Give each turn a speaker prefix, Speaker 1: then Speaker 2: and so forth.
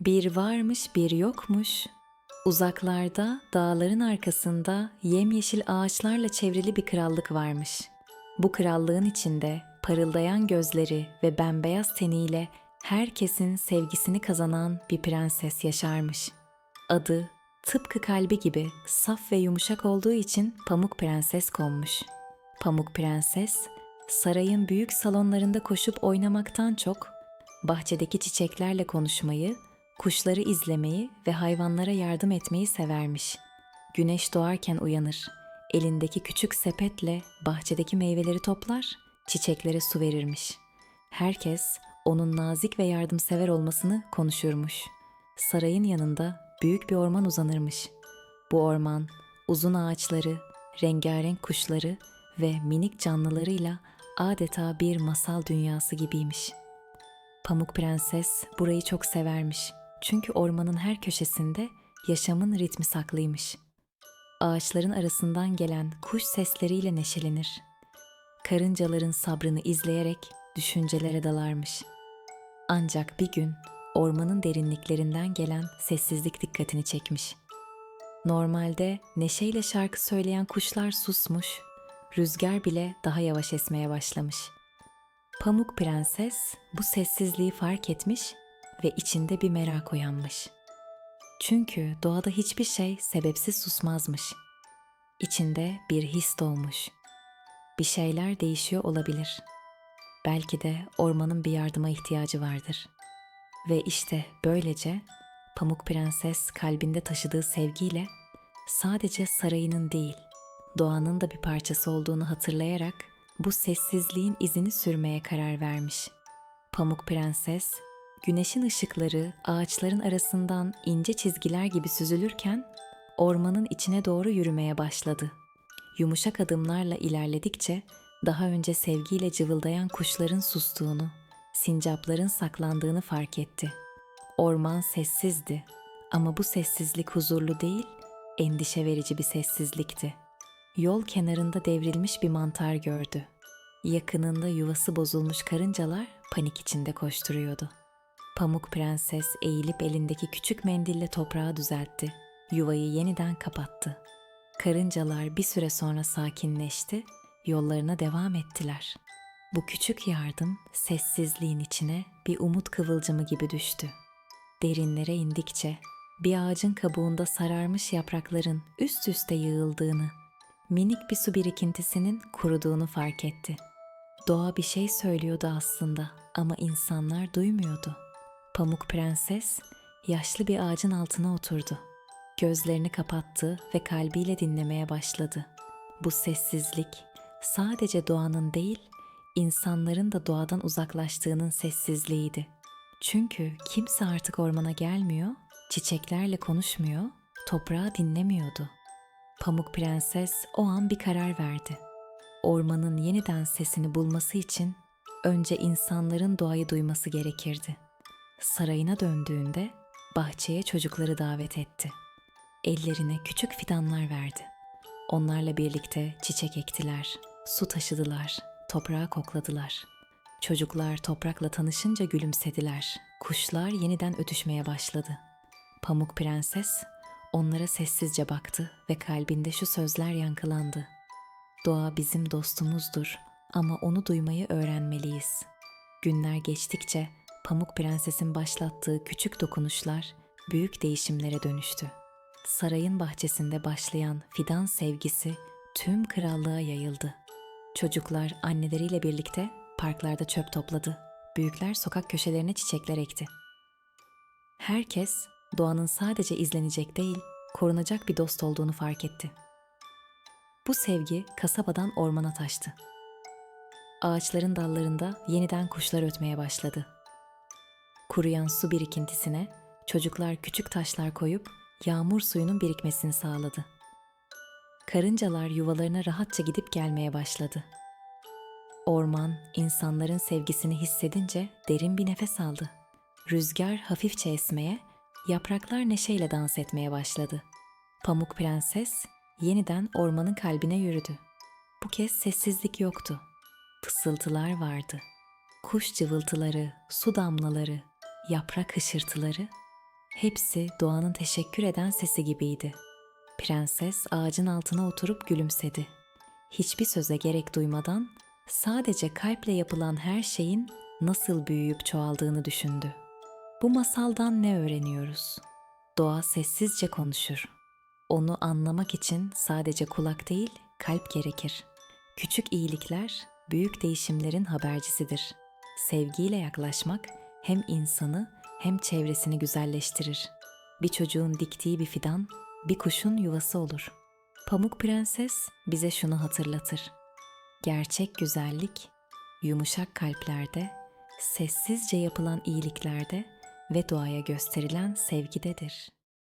Speaker 1: Bir varmış bir yokmuş. Uzaklarda, dağların arkasında yemyeşil ağaçlarla çevrili bir krallık varmış. Bu krallığın içinde parıldayan gözleri ve bembeyaz teniyle herkesin sevgisini kazanan bir prenses yaşarmış. Adı tıpkı kalbi gibi saf ve yumuşak olduğu için Pamuk Prenses konmuş. Pamuk Prenses, sarayın büyük salonlarında koşup oynamaktan çok bahçedeki çiçeklerle konuşmayı, kuşları izlemeyi ve hayvanlara yardım etmeyi severmiş. Güneş doğarken uyanır. Elindeki küçük sepetle bahçedeki meyveleri toplar, çiçeklere su verirmiş. Herkes onun nazik ve yardımsever olmasını konuşurmuş. Sarayın yanında büyük bir orman uzanırmış. Bu orman uzun ağaçları, rengarenk kuşları ve minik canlılarıyla adeta bir masal dünyası gibiymiş. Pamuk Prenses burayı çok severmiş. Çünkü ormanın her köşesinde yaşamın ritmi saklıymış. Ağaçların arasından gelen kuş sesleriyle neşelenir. Karıncaların sabrını izleyerek düşüncelere dalarmış. Ancak bir gün ormanın derinliklerinden gelen sessizlik dikkatini çekmiş. Normalde neşeyle şarkı söyleyen kuşlar susmuş, rüzgar bile daha yavaş esmeye başlamış. Pamuk Prenses bu sessizliği fark etmiş ve içinde bir merak uyanmış. Çünkü doğada hiçbir şey sebepsiz susmazmış. İçinde bir his doğmuş. Bir şeyler değişiyor olabilir. Belki de ormanın bir yardıma ihtiyacı vardır. Ve işte böylece Pamuk Prenses kalbinde taşıdığı sevgiyle sadece sarayının değil, doğanın da bir parçası olduğunu hatırlayarak bu sessizliğin izini sürmeye karar vermiş. Pamuk Prenses, güneşin ışıkları ağaçların arasından ince çizgiler gibi süzülürken ormanın içine doğru yürümeye başladı. Yumuşak adımlarla ilerledikçe daha önce sevgiyle cıvıldayan kuşların sustuğunu, sincapların saklandığını fark etti. Orman sessizdi ama bu sessizlik huzurlu değil, endişe verici bir sessizlikti. Yol kenarında devrilmiş bir mantar gördü. Yakınında yuvası bozulmuş karıncalar panik içinde koşturuyordu. Pamuk Prenses eğilip elindeki küçük mendille toprağı düzeltti. Yuvayı yeniden kapattı. Karıncalar bir süre sonra sakinleşti, yollarına devam ettiler. Bu küçük yardım sessizliğin içine bir umut kıvılcımı gibi düştü. Derinlere indikçe bir ağacın kabuğunda sararmış yaprakların üst üste yığıldığını, minik bir su birikintisinin kuruduğunu fark etti. Doğa bir şey söylüyordu aslında ama insanlar duymuyordu. Pamuk Prenses yaşlı bir ağacın altına oturdu. Gözlerini kapattı ve kalbiyle dinlemeye başladı. Bu sessizlik sadece doğanın değil, insanların da doğadan uzaklaştığının sessizliğiydi. Çünkü kimse artık ormana gelmiyor, çiçeklerle konuşmuyor, toprağı dinlemiyordu. Pamuk Prenses o an bir karar verdi. Ormanın yeniden sesini bulması için önce insanların doğayı duyması gerekirdi. Sarayına döndüğünde bahçeye çocukları davet etti. Ellerine küçük fidanlar verdi. Onlarla birlikte çiçek ektiler, su taşıdılar, toprağı kokladılar. Çocuklar toprakla tanışınca gülümsediler. Kuşlar yeniden ötüşmeye başladı. Pamuk Prenses onlara sessizce baktı ve kalbinde şu sözler yankılandı. Doğa bizim dostumuzdur ama onu duymayı öğrenmeliyiz. Günler geçtikçe Pamuk Prenses'in başlattığı küçük dokunuşlar büyük değişimlere dönüştü. Sarayın bahçesinde başlayan fidan sevgisi tüm krallığa yayıldı. Çocuklar anneleriyle birlikte parklarda çöp topladı. Büyükler sokak köşelerine çiçekler ekti. Herkes doğanın sadece izlenecek değil, korunacak bir dost olduğunu fark etti. Bu sevgi kasabadan ormana taştı. Ağaçların dallarında yeniden kuşlar ötmeye başladı. Kuruyan su birikintisine çocuklar küçük taşlar koyup yağmur suyunun birikmesini sağladı. Karıncalar yuvalarına rahatça gidip gelmeye başladı. Orman insanların sevgisini hissedince derin bir nefes aldı. Rüzgar hafifçe esmeye, yapraklar neşeyle dans etmeye başladı. Pamuk Prenses yeniden ormanın kalbine yürüdü. Bu kez sessizlik yoktu. Fısıltılar vardı. Kuş cıvıltıları, su damlaları, yaprak hışırtıları hepsi doğanın teşekkür eden sesi gibiydi. Prenses ağacın altına oturup gülümsedi. Hiçbir söze gerek duymadan sadece kalple yapılan her şeyin nasıl büyüyüp çoğaldığını düşündü. Bu masaldan ne öğreniyoruz? Doğa sessizce konuşur. Onu anlamak için sadece kulak değil, kalp gerekir. Küçük iyilikler büyük değişimlerin habercisidir. Sevgiyle yaklaşmak hem insanı hem çevresini güzelleştirir. Bir çocuğun diktiği bir fidan, bir kuşun yuvası olur. Pamuk Prenses bize şunu hatırlatır. Gerçek güzellik yumuşak kalplerde, sessizce yapılan iyiliklerde ve doğaya gösterilen sevgidedir.